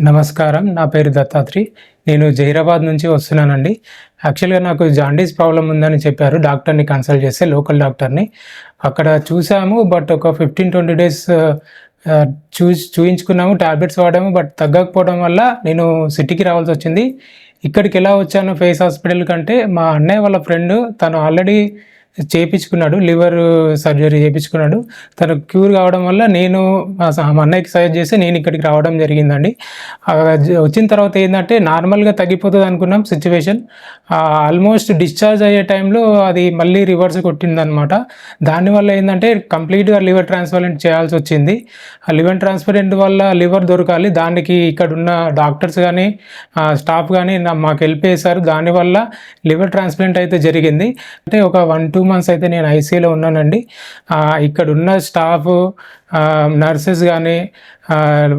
నమస్కారం నా పేరు దత్తాత్రి. నేను జహీరాబాద్ నుంచి వస్తున్నానండి. యాక్చువల్గా నాకు జాండీస్ ప్రాబ్లం ఉందని చెప్పారు. డాక్టర్ని కన్సల్ట్ చేస్తే లోకల్ డాక్టర్ని. అక్కడ చూసాము బట్ ఒక ఫిఫ్టీన్ ట్వంటీ డేస్ చూ చూయించుకున్నాము టాబ్లెట్స్ వాడాము బట్ తగ్గకపోవడం వల్ల నేను సిటీకి రావాల్సి వచ్చింది. ఇక్కడికి ఎలా వచ్చాను ఫేస్ హాస్పిటల్ కంటే మా అన్నయ్య వాళ్ళ ఫ్రెండ్ తను ఆల్రెడీ చేయించుకున్నాడు లివర్ సర్జరీ చేయించుకున్నాడు తను క్యూర్ కావడం వల్ల నేను మా మా అన్నయ్యకి సజెస్ట్ చేసి నేను ఇక్కడికి రావడం జరిగిందండి. వచ్చిన తర్వాత ఏంటంటే నార్మల్గా తగ్గిపోతుంది అనుకున్నాం సిచ్యువేషన్. ఆల్మోస్ట్ డిశ్చార్జ్ అయ్యే టైంలో అది మళ్ళీ రివర్స్ కొట్టిందనమాట. దానివల్ల ఏంటంటే కంప్లీట్గా లివర్ ట్రాన్స్పరెంట్ చేయాల్సి వచ్చింది. ఆ లివర్ ట్రాన్స్పరెంట్ వల్ల లివర్ దొరకాలి. దానికి ఇక్కడ ఉన్న డాక్టర్స్ కానీ స్టాఫ్ కానీ మాకు హెల్ప్ చేశారు. దానివల్ల లివర్ ట్రాన్స్ప్లాంట్ అయితే జరిగింది. అంటే ఒక వన్ టూ టూ మంత్స్ అయితే నేను ఐసీయూలో ఉన్నానండి. ఇక్కడ ఉన్న స్టాఫ్ నర్సెస్ కానీ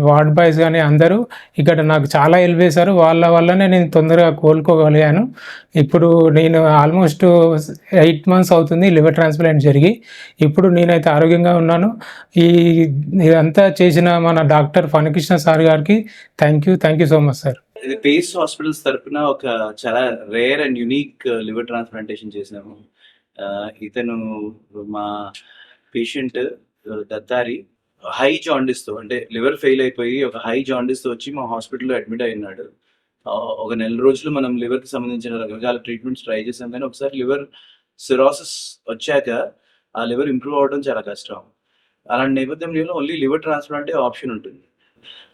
వార్డ్ బాయ్స్ కానీ అందరూ ఇక్కడ నాకు చాలా హెల్ప్ చేశారు. వాళ్ళ వల్లనే నేను తొందరగా కోలుకోగలిగాను. ఇప్పుడు నేను ఆల్మోస్ట్ ఎయిట్ మంత్స్ అవుతుంది లివర్ ట్రాన్స్ప్లాంట్ జరిగి. ఇప్పుడు నేనైతే ఆరోగ్యంగా ఉన్నాను. ఈ ఇదంతా చేసిన మన డాక్టర్ ఫణకృష్ణ సార్ గారికి thank you thank you so much sir. ఇది పేస్ హాస్పిటల్స్ తరపున ఒక చాలా rare and unique liver transplantation చేసినాము ఇతను మా పేషెంట్ దత్తారి హై జాండిస్తో అంటే లివర్ ఫెయిల్ అయిపోయి ఒక హై జాండిస్తో వచ్చి మా హాస్పిటల్లో అడ్మిట్ అయినాడు. ఒక నెల రోజులు మనం లివర్కి సంబంధించిన రకరకాల ట్రీట్మెంట్స్ ట్రై చేసాం కానీ ఒకసారి లివర్ సిరాసిస్ వచ్చాక ఆ లివర్ ఇంప్రూవ్ అవ్వడం చాలా కష్టం. అలాంటి నేపథ్యంలో ఓన్లీ లివర్ ట్రాన్స్ప్లాంటే ఆప్షన్ ఉంటుంది.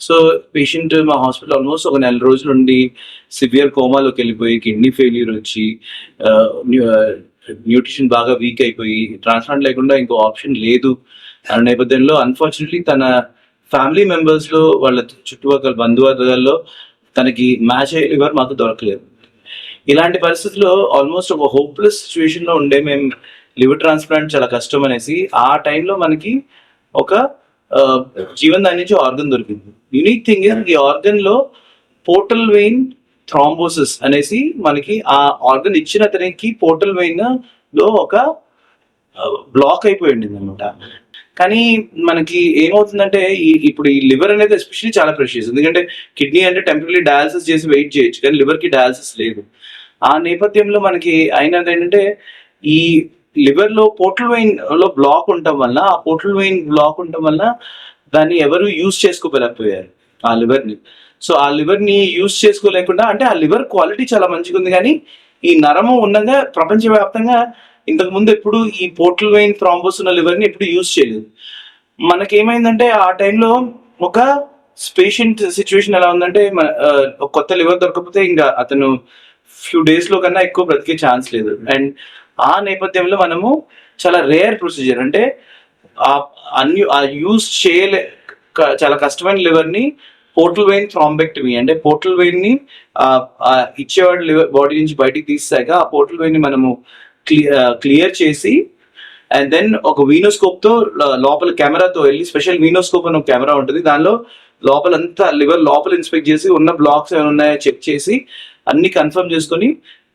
సో పేషెంట్ మా హాస్పిటల్ ఆల్మోస్ట్ ఒక నెల రోజుల నుండి సివియర్ కోమాలోకి వెళ్ళిపోయి కిడ్నీ ఫెయిల్యూర్ వచ్చి న్యూట్రిషన్ బాగా వీక్ అయిపోయి ట్రాన్స్ప్లాంట్ లేకుండా ఇంకో ఆప్షన్ లేదు. అనే నేపథ్యంలో అన్ఫార్చునేట్లీ తన ఫ్యామిలీ మెంబర్స్లో వాళ్ళ చుట్టుపక్కల బంధువర్గాల్లో తనకి మ్యాచ్ అయ్యే లివర్ మాకు దొరకలేదు. ఇలాంటి పరిస్థితుల్లో ఆల్మోస్ట్ ఒక హోప్లెస్ సిచ్యువేషన్లో ఉండే మేము లివర్ ట్రాన్స్ప్లాంట్ చాలా కష్టం అనేసి ఆ టైంలో మనకి ఒక జీవన్ దాని నుంచి ఆర్గన్ దొరికింది. యూనిక్ థింగ్ ఈ ఆర్గన్లో పోర్టల్ వెయిన్ థ్రాంబోసిస్ అనేసి మనకి ఆ ఆర్గన్ ఇచ్చిన అతనికి పోర్టల్ వెయిన్లో ఒక బ్లాక్ అయిపోయి ఉండింది అనమాట కానీ మనకి ఏమవుతుందంటే ఈ ఇప్పుడు ఈ లివర్ అనేది ఎస్పెషల్లీ చాలా ప్రెషియస్ ఎందుకంటే కిడ్నీ అంటే టెంపరీ డయాలసిస్ చేసి వెయిట్ చేయొచ్చు కానీ లివర్కి డయాలసిస్ లేదు. ఆ నేపథ్యంలో మనకి అయినది ఏంటంటే ఈ లివర్లో పోర్టల్ వెయిన్లో బ్లాక్ ఉండటం వల్ల ఆ పోర్టల్ వెయిన్ బ్లాక్ ఉండటం వల్ల దాన్ని ఎవరు యూజ్ చేసుకోలేకపోయారు ఆ లివర్ని. సో ఆ లివర్ని యూజ్ చేసుకోలేకుండా అంటే ఆ లివర్ క్వాలిటీ చాలా మంచిగా ఉంది కానీ ఈ నరము ఉండగా ప్రపంచవ్యాప్తంగా ఇంతకు ముందు ఎప్పుడు ఈ పోర్టల్ వెయిన్ థ్రాంబోస్ ఉన్న లివర్ని ఎప్పుడు యూజ్ చేయలేదు. మనకేమైందంటే ఆ టైంలో ఒక పేషెంట్ సిచ్యువేషన్ ఎలా ఉందంటే మన- ఒక కొత్త లివర్ దొరకకపోతే ఇంకా అతను ఫ్యూ డేస్లో కన్నా ఎక్కువ బ్రతికే ఛాన్స్ లేదు. అండ్ ఆ నేపథ్యంలో మనము చాలా రేర్ ప్రొసీజర్ అంటే ఆ అన్యూ ఆ యూజ్ చేయలే చాలా కష్టమైన లివర్ని పోర్టల్ వెయిన్ థ్రాంబెక్టమీ అంటే పోర్టల్ వెయిన్ని ఇచ్చేవాడు లివర్ బాడీ నుంచి బయటికి తీసాక ఆ పోర్టల్ వెయిన్ని మనము క్లియర్ చేసి అండ్ దెన్ ఒక వీనోస్కోప్తో లోపల కెమెరాతో వెళ్ళి స్పెషల్ వీనోస్కోప్ అని ఒక కెమెరా ఉంటుంది. దానిలో లోపల అంతా లివర్ లోపల ఇన్స్పెక్ట్ చేసి ఉన్న బ్లాక్స్ ఏమైనా ఉన్నాయో చెక్ చేసి అన్ని కన్ఫర్మ్ చేసుకొని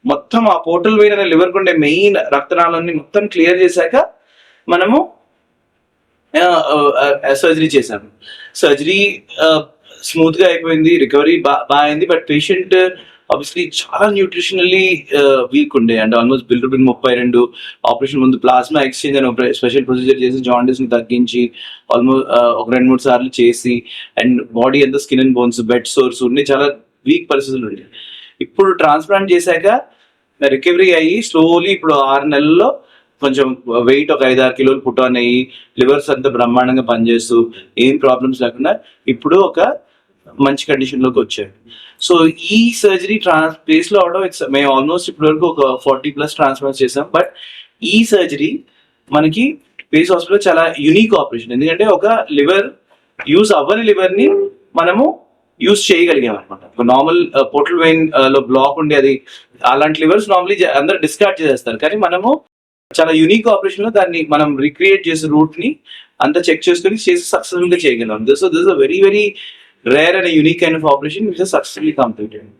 మొత్తం ఆ పోర్టల్ వెయిన్ అనే లివర్ ఉండే మెయిన్ రక్తనాళాన్ని మొత్తం క్లియర్ చేశాక మనము సర్జరీ చేశాము. సర్జరీ స్మూత్గా అయిపోయింది రికవరీ బాగా అయింది. బట్ పేషెంట్ ఆబ్వియస్లీ చాలా న్యూట్రిషనల్లీ వీక్ uh, ఉండే. అండ్ ఆల్మోస్ట్ బిల్రుబిన్ ముప్పై రెండు. ఆపరేషన్ ముందు ప్లాస్మా ఎక్స్చేంజ్ అని ఒక స్పెషల్ ప్రొసీజర్ చేసి జాండీస్ని తగ్గించి ఆల్మోస్ట్ uh, ఒక రెండు మూడు సార్లు చేసి అండ్ బాడీ అంతా skin and bones bed sores ఉండి చాలా వీక్ పరిస్థితులు ఉండే. ఇప్పుడు ట్రాన్స్ప్లాంట్ చేశాక రికవరీ అయ్యి స్లోలీ ఇప్పుడు ఆరు నెలల్లో కొంచెం వెయిట్ ఒక ఐదు ఆరు కిలోలు పుట్టానయ్యి లివర్స్ అంతా బ్రహ్మాండంగా పనిచేస్తూ ఏం ప్రాబ్లమ్స్ లేకుండా ఇప్పుడు ఒక మంచి కండిషన్లోకి వచ్చాడు. సో ఈ సర్జరీ ట్రాన్స్ ప్లేస్లో అవడం ఇట్స్ మేము ఆల్మోస్ట్ ఇప్పటి వరకు ఒక ఫార్టీ ప్లస్ ట్రాన్స్ఫర్ చేసాం. బట్ ఈ సర్జరీ మనకి పేస్ హాస్పిటల్ చాలా యునిక్ ఆపరేషన్ ఎందుకంటే ఒక లివర్ యూస్ అవ్వని లివర్ని మనము యూస్ చేయగలిగాం అనమాట నార్మల్ పోర్టల్ వెయిన్లో బ్లాక్ ఉండే అది అలాంటి లివర్స్ నార్మలీ అందరూ డిస్కార్డ్ చేసేస్తారు. కానీ మనము చాలా యునిక్ ఆపరేషన్లో దాన్ని మనం రిక్రియేట్ చేసే రూట్ని అంతా చెక్ చేసుకుని చేసి సక్సెస్ఫుల్గా చేయగలం so this a very very rare and a unique kind of operation which is successfully completed.